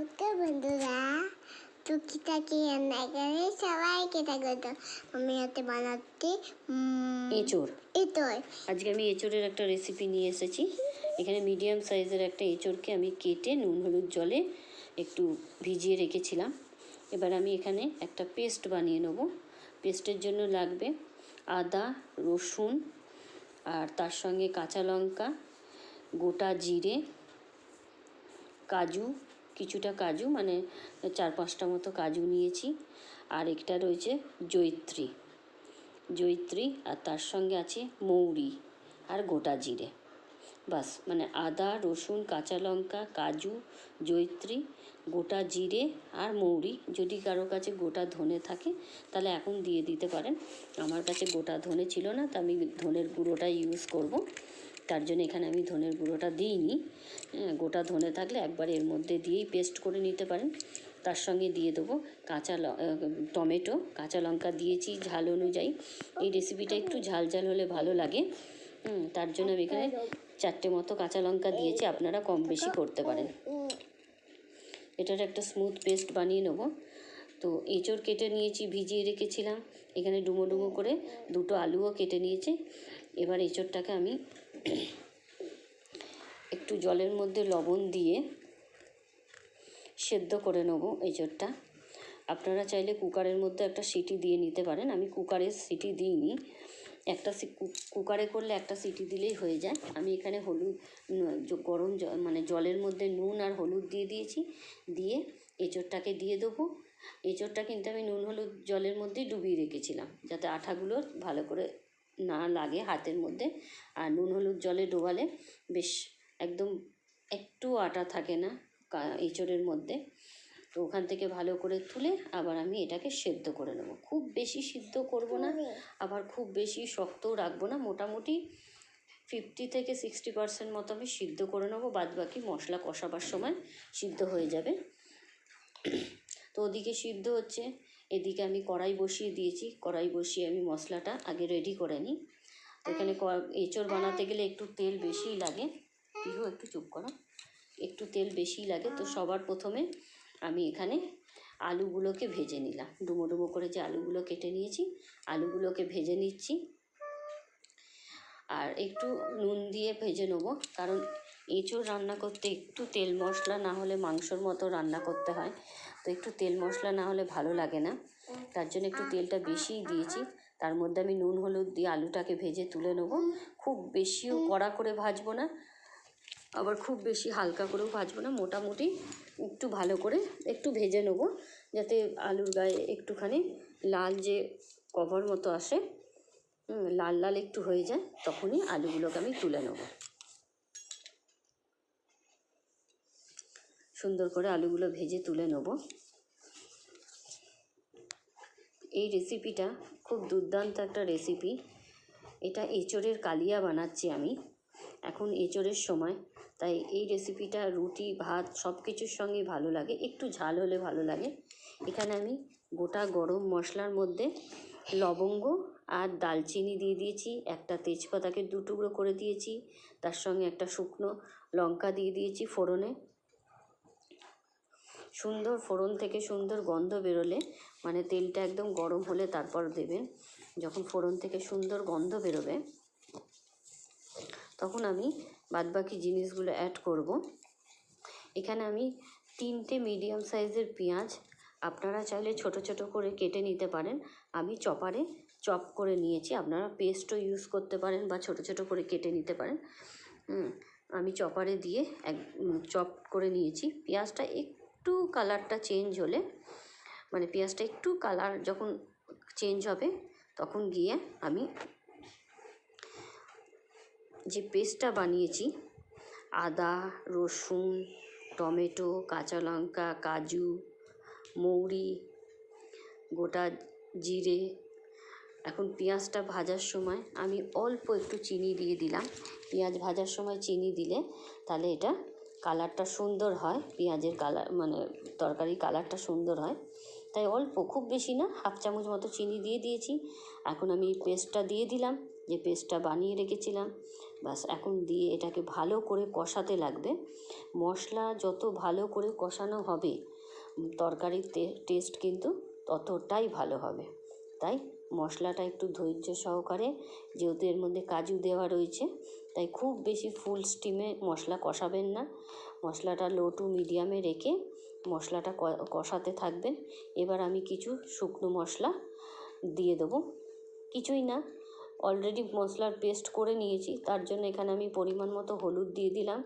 নমস্কার বন্ধুরা টুকিটাকি রান্না করে সবাইকে স্বাগত। আমি হাতে বানাচ্ছি উম, এঁচোড় এঁচোড় আজকে আমি এঁচোরের একটা রেসিপি নিয়ে এসেছি। এখানে মিডিয়াম সাইজের একটা এঁচোড়কে আমি কেটে নুন হলুদ জলে একটু ভিজিয়ে রেখেছিলাম। এবার আমি এখানে একটা পেস্ট বানিয়ে নেব। পেস্টের জন্য লাগবে আদা রসুন আর তার সঙ্গে কাঁচা লঙ্কা গোটা জিরে কাজু কিছুটা কাজু মানে চার পাঁচটা মতো কাজু নিয়েছি। আর একটা রয়েছে জৈত্রী। জৈত্রী, আর তার সঙ্গে আছে মৌরি আর গোটা জিরে। বাস মানে আদা, রসুন, কাঁচা লঙ্কা, কাজু, জৈত্রী, গোটা জিরে আর মৌরি। যদি কারও কাছে গোটা ধনে থাকে, তাহলে এখন দিয়ে দিতে পারেন। আমার কাছে গোটা ধনে ছিল না, তা আমি ধনের গুঁড়োটা ইউজ করব। তার জন্য এখানে আমি ধনের গুঁড়োটা দিইনি। হ্যাঁ, গোটা ধনে থাকলে একবার এর মধ্যে দিয়েই পেস্ট করে নিতে পারেন। তার সঙ্গে দিয়ে দেবো কাঁচা টমেটো। কাঁচা লঙ্কা দিয়েছি ঝাল অনুযায়ী। এই রেসিপিটা একটু ঝাল ঝাল হলে ভালো লাগে। তার জন্য আমি এখানে চারটে মতো কাঁচা লঙ্কা দিয়েছি। আপনারা কম বেশি করতে পারেন। এটার একটা স্মুথ পেস্ট বানিয়ে নেব। তো এঁচড় কেটে নিয়েছি ভিজিয়ে রেখেছিলাম। এখানে ডুমো ডুমো করে দুটো আলুও কেটে নিয়েছি। এবার এঁচড়টাকে আমি একটু জলের মধ্যে লবণ দিয়ে সেদ্ধ করে নেব এঁচড়টা। আপনারা চাইলে কুকারের মধ্যে একটা সিটি দিয়ে নিতে পারেন। আমি কুকারের সিটি দিইনি। একটা কুকারে করলে একটা সিটি দিলেই হয়ে যায়। আমি এখানে হলুদ গরম মানে জলের মধ্যে নুন আর হলুদ দিয়ে দিয়েছি। দিয়ে এঁচড়টাকে দিয়ে দেবো। এঁচড়টা কিন্তু আমি নুন, হলুদ, জলের মধ্যেই ডুবিয়ে রেখেছিলাম। যাতে আঠাগুলো ভালো করে না লাগে হাতের মধ্যে। আর নুন হলুদ জলে ডোবালে বেশ একদম একটু আটা থাকে না এঁচড়ের মধ্যে। তো ওখান থেকে ভালো করে তুলে আবার আমি এটাকে সেদ্ধ করে নেব। খুব বেশি সিদ্ধ করব না আবার খুব বেশি শক্তও রাখব না। মোটামুটি ফিফটি থেকে সিক্সটি পার্সেন্ট মতো আমি সিদ্ধ করে নেব। বাদ বাকি মশলা কষাবার সময় সিদ্ধ হয়ে যাবে। তো ওদিকে সিদ্ধ হচ্ছে। এদিকে আমি কড়াই বসিয়ে দিয়েছি। কড়াই বসিয়ে আমি মশলাটা আগে রেডি করে নিই। তো এখানে এঁচড় বানাতে গেলে একটু তেল বেশিই লাগে। পিহু একটু চুপ করা। একটু তেল বেশিই লাগে। তো সবার প্রথমে আমি এখানে আলুগুলোকে ভেজে নিলাম। ডুমো ডুমো করে যে আলুগুলো কেটে নিয়েছি, আলুগুলোকে ভেজে নিচ্ছি। আর একটু নুন দিয়ে ভেজে নেব। কারণ এঁচোড় রান্না করতে একটু তেল মশলা না হলে মাংসর মতো রান্না করতে হয়। তো একটু তেল মশলা না হলে ভালো লাগে না। তার জন্য একটু তেলটা বেশিই দিয়েছি। তার মধ্যে আমি নুন, হলুদ দিয়ে আলুটাকে ভেজে তুলে নেব। খুব বেশিও কড়া করে ভাজবো না, আবার খুব বেশি হালকা করেও ভাজবো না। মোটামুটি একটু ভালো করে একটু ভেজে নেব, যাতে আলুর গায়ে একটুখানি লাল যে কভার মতো আসে লাল লাল একটু হয়ে যায়, তখনই আলুগুলোকে আমি তুলে নেব। সুন্দর করে আলুগুলো ভেজে তুলে নেব। এই রেসিপিটা খুব দুর্দান্ত একটা রেসিপি। এটা এঁচড়ের কালিয়া বানাচ্ছি আমি। এখন এঁচড়ের সময়, তাই এই রেসিপিটা রুটি, ভাত সব কিছুর সঙ্গেই ভালো লাগে। একটু ঝাল হলে ভালো লাগে। এখানে আমি গোটা গরম মশলার মধ্যে লবঙ্গ আর দালচিনি দিয়ে দিয়েছি, একটা তেজপাতাকে দু টুকরো করে দিয়েছি, তার সঙ্গে একটা শুকনো লঙ্কা দিয়ে দিয়েছি ফোড়নে। সুন্দর ফোড়ন থেকে সুন্দর গন্ধ বেরোলে মানে তেলটা একদম গরম হলে তারপর দেবেন যখন ফোড়ন থেকে সুন্দর গন্ধ বেরোবে, তখন আমি বাদবাকি জিনিসগুলো অ্যাড করব। এখানে আমি তিনটে মিডিয়াম সাইজের পেঁয়াজ, আপনারা চাইলে ছোট ছোট করে কেটে নিতে পারেন। আমি চপারে চপ করে নিয়েছি, আপনারা পেস্টও ইউজ করতে পারেন বা ছোট ছোট করে কেটে নিতে পারেন। আমি চপারে দিয়ে এক, চপ করে নিয়েছি। পেঁয়াজটা একটু কালারটা চেঞ্জ হলে মানে পেঁয়াজটা একটু কালার যখন চেঞ্জ হবে, তখন গিয়ে আমি যে পেস্টটা বানিয়েছি, আদা, রসুন, টমেটো, কাঁচা লঙ্কা, কাজু, মৌরি, গোটা জিরে, এখন পেঁয়াজটা ভাজার সময় আমি অল্প একটু চিনি দিয়ে দিলাম। পেঁয়াজ ভাজার সময় চিনি দিলে তাহলে এটা কালারটা সুন্দর হয়, পেঁয়াজের কালার মানে তরকারির কালারটা সুন্দর হয়। তাই অল্প, খুব বেশি না, হাফ চামচ মতো চিনি দিয়ে দিয়েছি। এখন আমি পেস্টটা দিয়ে দিলাম, যে পেস্টটা বানিয়ে রেখেছিলাম। বাস এখন দিয়ে এটাকে ভালো করে কষাতে লাগবে। মশলা যত ভালো করে কষানো হবে, তরকারির টেস্ট কিন্তু ততটাই ভালো হবে। তাই মশলাটা একটু ধৈর্য সহকারে, যেহেতু এর মধ্যে কাজু দেওয়া রয়েছে, তাই খুব বেশি ফুল স্টিমে মশলা কষাবেন না। মশলাটা লো টু মিডিয়ামে রেখে মশলাটা কষাতে থাকবেন। এবার আমি কিছু শুকনো মশলা দিয়ে দেবো। কিছুই না অলরেডি মশলার পেস্ট করে নিয়েছি, তার জন্য এখানে আমি পরিমাণ মতো হলুদ দিয়ে দিলাম,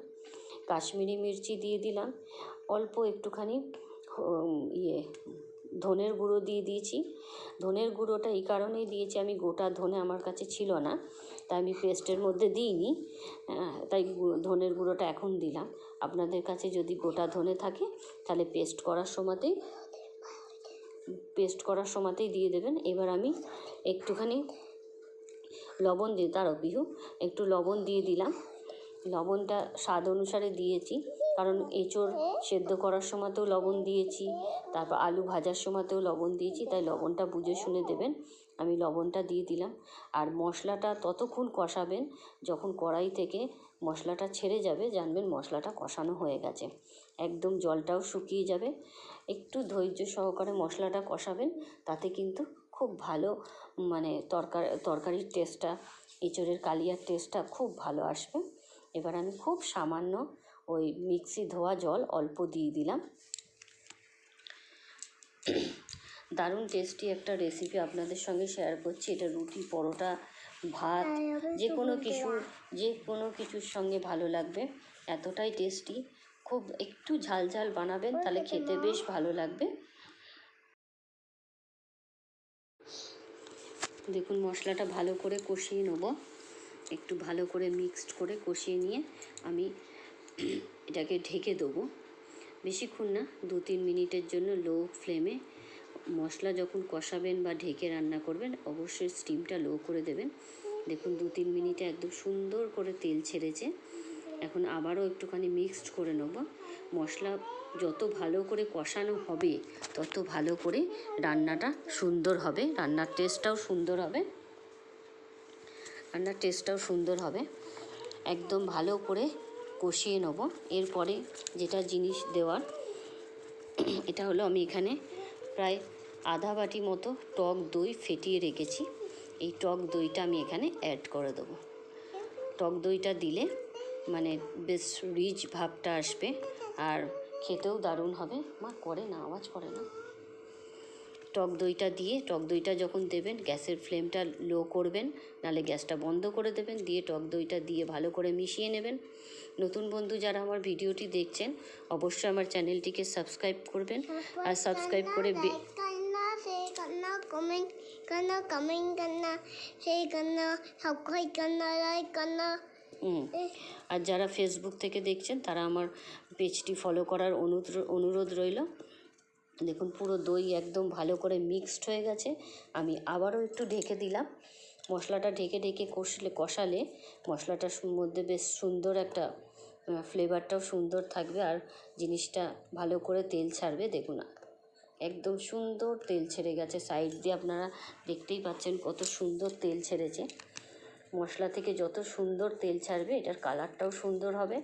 কাশ্মীরি মির্চি দিয়ে দিলাম, অল্প একটুখানি ইয়ে ধনের গুঁড়ো দিয়ে দিয়েছি। ধনের গুঁড়োটা এই কারণেই দিয়েছি আমি, গোটা ধনে আমার কাছে ছিল না। তাই আমি পেস্টের মধ্যে দিইনি। তাই ধনের গুঁড়োটা এখন দিলাম। আপনাদের কাছে যদি গোটা ধনে থাকে, তাহলে পেস্ট করার সময়তেই, পেস্ট করার সময়তেই দিয়ে দেবেন। এবার আমি একটুখানি লবণ দিয়ে দাঁড়াও পিহু একটু লবণ দিয়ে দিলাম। লবণটা স্বাদ অনুসারে দিয়েছি। কারণ এঁচোড় সেদ্ধ করার সময়তেও লবণ দিয়েছি, তারপর আলু ভাজার সময়তেও লবণ দিয়েছি, তাই লবণটা বুঝে শুনে দেবেন। আমি লবণটা দিয়ে দিলাম। আর মশলাটা ততক্ষণ কষাবেন যখন কড়াই থেকে মশলাটা ছেড়ে যাবে, জানবেন মশলাটা কষানো হয়ে গেছে। একদম জলটাও শুকিয়ে যাবে। একটু ধৈর্য সহকারে মশলাটা কষাবেন, তাতে কিন্তু খুব ভালো মানে তরকার, তরকারির টেস্টটা এঁচোড়ের কালিয়ার টেস্টটা খুব ভালো আসবে। এবার আমি খুব সামান্য ওই মিক্সি ধোয়া জল অল্প দিয়ে দিলাম। দারুণ টেস্টি একটা রেসিপি আপনাদের সঙ্গে শেয়ার করছি। এটা রুটি পরোটা ভাত যে কোনো কিছু যে কোনো কিছুর সঙ্গে ভালো লাগবে। এতটাই টেস্টি খুব একটু ঝাল ঝাল বানাবেন তাহলে খেতে বেশ ভালো লাগবে। দেখুন মশলাটা ভালো করে কষিয়ে নেব। একটু ভালো করে মিক্সড করে কষিয়ে নিয়ে আমি এটাকে ঢেকে দেবো। বেশিক্ষণ না, দু তিন মিনিটের জন্য লো ফ্লেমে মশলা যখন কষাবেন বা ঢেকে রান্না করবেন, অবশ্যই স্টিমটা লো করে দেবেন। দেখুন, দু তিন মিনিটে একদম সুন্দর করে তেল ছেড়েছে। এখন আবারও একটুখানি মিক্সড করে নেব। মশলা যত ভালো করে কষানো হবে, তত ভালো করে রান্নাটা সুন্দর হবে। রান্নার টেস্টটাও সুন্দর হবে। রান্নার টেস্টটাও সুন্দর হবে। একদম ভালো করে কষিয়ে নেব। এরপরে যেটা জিনিস দেওয়ার, এটা হলো আমি এখানে প্রায় আধা বাটি মতো টক দই ফেটিয়ে রেখেছি। এই টক দইটা আমি এখানে অ্যাড করে দেবো। টক দইটা দিলে মানে বেশ রিচ ভাবটা আসবে। আর খেতেও দারুণ হবে। মা, করে না, আওয়াজ করে না। টক দইটা দিয়ে টক দইটা যখন দেবেন গ্যাসের ফ্লেমটা লো করবেন নালে গ্যাসটা বন্ধ করে দেবেন দিয়ে টক দইটা দিয়ে ভালো করে মিশিয়ে নেবেন নতুন বন্ধু যারা আমার ভিডিওটি দেখছেন অবশ্যই আমার চ্যানেলটিকে সাবস্ক্রাইব করবেন আর সাবস্ক্রাইব করে বে- लाइक करना शेयर करना कमेंट करना कमेंट करना शेयर करना सब्सक्राइब करना लाइक करना হুম আর যারা ফেসবুক থেকে দেখছেন তারা আমার পেজটি ফলো করার অনুরোধ অনুরোধ রইল দেখুন, পুরো দই একদম ভালো করে মিক্সড হয়ে গেছে। আমি আবারও একটু ঢেকে দিলাম। মশলাটা ঢেকে ঢেকে কষলে, কষালে মশলাটার মধ্যে বেশ সুন্দর একটা ফ্লেভারটাও সুন্দর থাকবে আর জিনিসটা ভালো করে তেল ছাড়বে। দেখুন, একদম সুন্দর তেল ছেড়ে গেছে। সাইড দিয়ে আপনারা দেখতেই পাচ্ছেন কত সুন্দর তেল ছেড়েছে। মশলা থেকে যত সুন্দর তেল ছাড়বে, এটার কালারটাও সুন্দর হবে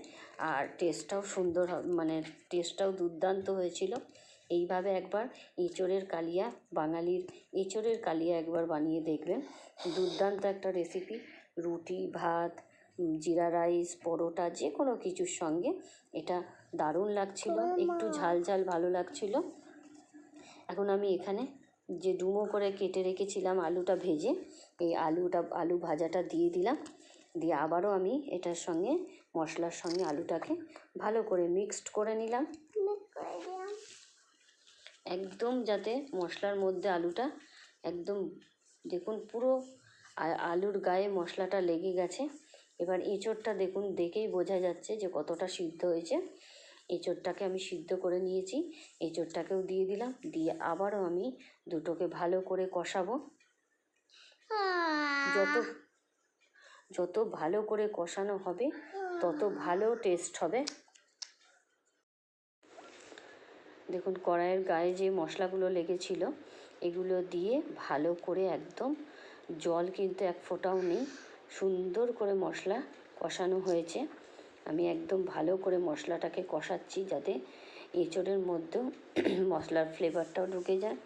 আর টেস্টটাও সুন্দর হবে মানে টেস্টটাও দুর্দান্ত হয়েছিল। এইভাবে একবার এঁচোড়ের কালিয়া বাঙালির এঁচোড়ের কালিয়া একবার বানিয়ে দেখবেন। দুর্দান্ত একটা রেসিপি রুটি ভাত জিরা রাইস পরোটা যে কোনো কিছুর সঙ্গে। এটা দারুণ লাগছিল একটু ঝাল ঝাল ভালো লাগছিল। এখন আমি এখানে যে ডুমো করে কেটে রেখেছিলাম আলুটা ভেজে এই আলুটা আলু ভাজাটা দিয়ে দিলাম। দিয়ে আবারও আমি এটার সঙ্গে মশলার সঙ্গে আলুটাকে ভালো করে মিক্সড করে নিলাম। একদম যাতে মশলার মধ্যে আলুটা একদম দেখুন পুরো আলুর গায়ে মশলাটা লেগে গেছে। এবার এঁচোড়টা দেখুন, দেখেই বোঝা যাচ্ছে যে কতটা সিদ্ধ হয়েছে। এঁচোড়টাকে আমি সিদ্ধ করে নিয়েছি। এঁচোড়টাকেও দিয়ে দিলাম। দিয়ে আবারও আমি দুটোকে ভালো করে কষাবো। যত যত ভালো করে কষানো হবে, তত ভালো টেস্ট হবে। দেখুন, কড়াইয়ের গায়ে যে মশলাগুলো লেগেছিল, এগুলো দিয়ে ভালো করে একদম জল কিন্তু এক ফোঁটাও নেই, সুন্দর করে মশলা কষানো হয়েছে। আমি একদম ভালো করে মশলাটাকে কষাচ্ছি যাতে এঁচোড়ের মধ্যেও মশলার ফ্লেভারটাও ঢুকে যায়।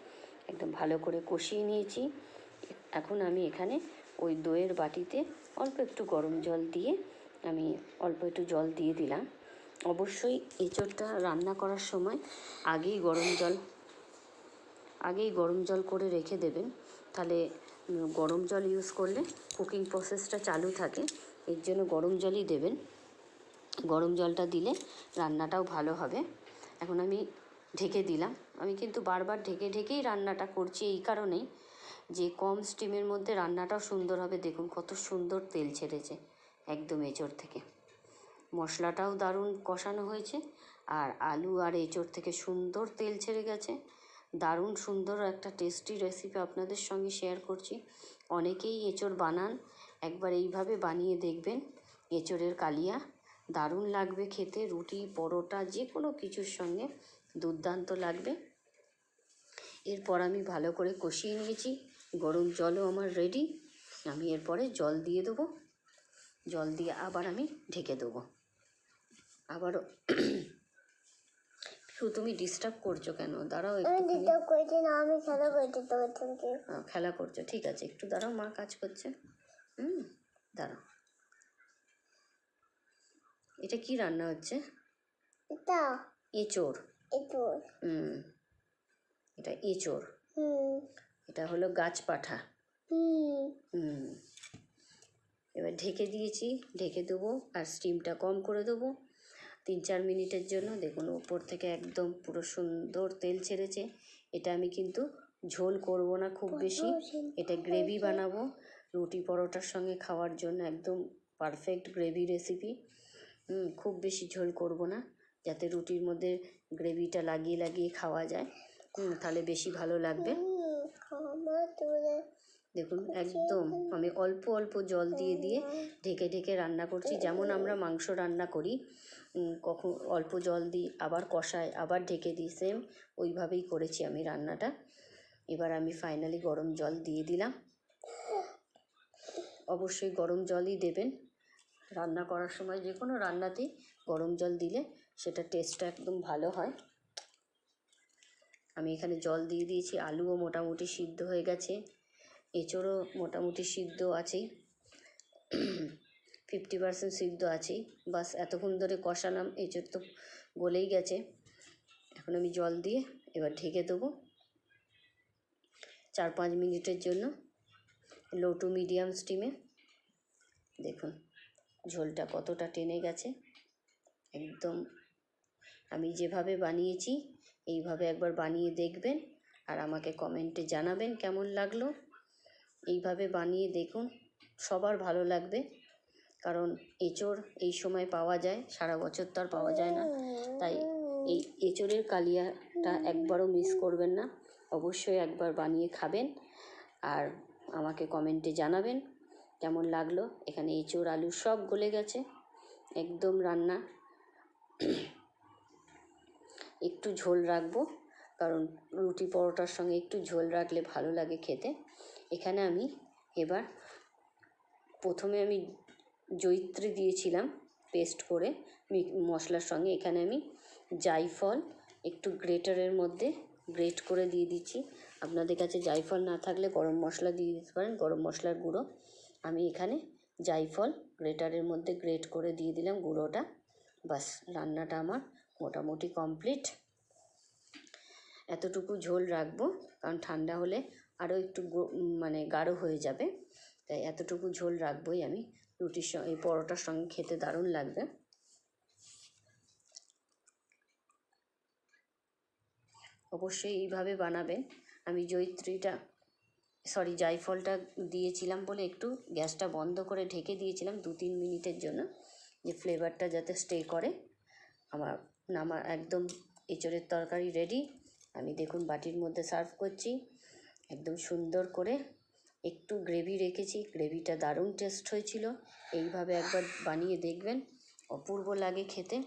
একদম ভালো করে কষিয়ে নিয়েছি। এখন আমি এখানে ওই দইয়ের বাটিতে অল্প একটু গরম জল দিয়ে, আমি অল্প একটু জল দিয়ে দিলাম। অবশ্যই এঁচোড়টা রান্না করার সময় আগেই গরম জল, আগেই গরম জল করে রেখে দেবেন। তাহলে গরম জল ইউজ করলে কুকিং প্রসেসটা চালু থাকে, এর জন্য গরম জলই দেবেন। গরম জলটা দিলে রান্নাটাও ভালো হবে। এখন আমি ঢেকে দিলাম। আমি কিন্তু বারবার ঢেকে ঢেকেই রান্নাটা করছি এই কারণেই যে কম স্টিমের মধ্যে রান্নাটাও সুন্দর হবে। দেখুন কত সুন্দর তেল ছেড়েছে একদম এঁচড় থেকে। মশলাটাও দারুণ কষানো হয়েছে। আর আলু আর এঁচড় থেকে সুন্দর তেল ছেড়ে গেছে। দারুণ সুন্দর একটা টেস্টি রেসিপি আপনাদের সঙ্গে শেয়ার করছি। অনেকেই এঁচড় বানান, একবার এইভাবে বানিয়ে দেখবেন। এঁচড়ের কালিয়া দারুণ লাগবে খেতে, রুটি, পরোটা যে কোনো কিছুর সঙ্গে দুর্দান্ত লাগবে। এরপর আমি ভালো করে কষিয়ে নিয়েছি। গরম জলও আমার রেডি আমি এরপরে জল দিয়ে দেবো। জল দিয়ে আবার আমি ঢেকে দেবো। আবারও তুমি ডিস্টার্ব করছ কেন? দাঁড়াও ডিস্টার্ব করছি না আমি খেলা করছি সঙ্গে। খেলা করছ ঠিক আছে। একটু দাঁড়াও মা কাজ করছে। হুম দাঁড়াও। এটা কি রান্না হচ্ছে? এটা এঁচোড়। একটু হুম এটা এঁচোড়। হুম। এটা হলো গাছপাঠা হুম। হুম। এবার ঢেকে দিয়েছি ঢেকে দেবো আর স্টিমটা কম করে দেবো। তিন চার মিনিটের জন্য দেখুন উপর থেকে একদম পুরো সুন্দর তেল ছেড়েছে। এটা আমি কিন্তু ঝোল করব না খুব বেশি। এটা গ্রেভি বানাবো। রুটি পরোটার সঙ্গে খাওয়ার জন্য একদম পারফেক্ট গ্রেভি রেসিপি। হুম খুব বেশি ঝোল করব না যাতে রুটির মধ্যে গ্রেভিটা লাগিয়ে লাগিয়ে খাওয়া যায়। তাহলে বেশি ভালো লাগবে। দেখুন একদম। আমি অল্প অল্প জল দিয়ে দিয়ে ঢেকে ঢেকে রান্না করছি। যেমন আমরা মাংস রান্না করি কখন অল্প জল দিই আবার কষাই আবার ঢেকে দিই সেম ওইভাবেই করেছি আমি রান্নাটা। এবার আমি ফাইনালি গরম জল দিয়ে দিলাম। অবশ্যই গরম জলই দেবেন। রান্না করার সময় যে কোনো রান্নাতেই গরম জল দিলে সেটা টেস্টটা একদম ভালো হয়। আমি এখানে জল দিয়ে দিয়েছি। আলুও মোটামুটি সিদ্ধ হয়ে গেছে। এঁচোড়ও মোটামুটি সিদ্ধ আছেই। ফিফটি পার্সেন্ট সিদ্ধ আছেই। বাস এতক্ষণ ধরে কষালাম, এঁচোড় তো গলেই গেছে। এখন আমি জল দিয়ে এবার ঢেকে দেবো চার পাঁচ মিনিটের জন্য। লো টু মিডিয়াম স্টিমে। দেখুন, ঝোলটা কতটা টেনে গেছে। একদম আমি যেভাবে বানিয়েছি, এইভাবে একবার বানিয়ে দেখবেন আর আমাকে কমেন্টে জানাবেন কেমন লাগল। এইভাবে বানিয়ে দেখুন, সবার ভালো লাগবে। কারণ এঁচোড় এই সময় পাওয়া যায়, সারা বছর তো আর পাওয়া যায় না। তাই এই এঁচোড়ের কালিয়াটা একবারও মিস করবেন না। অবশ্যই একবার বানিয়ে খাবেন আর আমাকে কমেন্টে জানাবেন কেমন লাগল। এখানে এঁচোড়, আলু সব গলে গেছে, একদম রান্না। একটু ঝোল রাখব। কারণ রুটি পরোটার সঙ্গে একটু ঝোল রাখলে ভালো লাগে খেতে। এখানে আমি এবার প্রথমে আমি জয়িত্রী দিয়েছিলাম পেস্ট করে মশলার সঙ্গে। এখানে আমি জাইফল একটু গ্রেটারের মধ্যে গ্রেট করে দিয়ে দিচ্ছি। আপনাদের কাছে জাইফল না থাকলে গরম মশলা দিয়ে দিতে পারেন, গরম মশলার গুঁড়ো। আমি এখানে জাইফল গ্রেটারের মধ্যে গ্রেট করে দিয়ে দিলাম গুঁড়োটা। বাস, রান্নাটা আমার মোটামুটি কমপ্লিট। এতটুকু ঝোল রাখব, কারণ ঠান্ডা হলে আরও একটু মানে গাঢ় হয়ে যাবে। তাই এতটুকু ঝোল রাখবোই আমি। রুটির সঙ্গে, এই পরোটার সঙ্গে খেতে দারুণ লাগবে। অবশ্যই এইভাবে বানাবেন। আমি জয়িত্রীটা, সরি জায়ফলটা দিয়েছিলাম বলে একটু গ্যাসটা বন্ধ করে ঢেকে দিয়েছিলাম দু তিন মিনিটের জন্য, যে ফ্লেভারটা যাতে স্টে করে। আমার নামা একদম এঁচড়ের তরকারি রেডি। আমি দেখুন বাটির মধ্যে সার্ভ করছি। একদম সুন্দর করে একটু গ্রেভি রেখেছি। গ্রেভিটা দারুণ টেস্ট হয়েছিল। এইভাবে একবার বানিয়ে দেখবেন। অপূর্ব লাগে খেতে।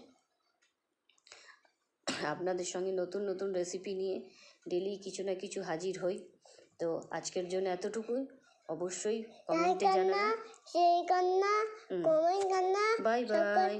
আপনাদের সঙ্গে নতুন নতুন রেসিপি নিয়ে ডেলি কিছু না কিছু হাজির হই। তো আজকের জন্য এতটুকুই। অবশ্যই কমেন্টে জানাবেন। Bye bye bye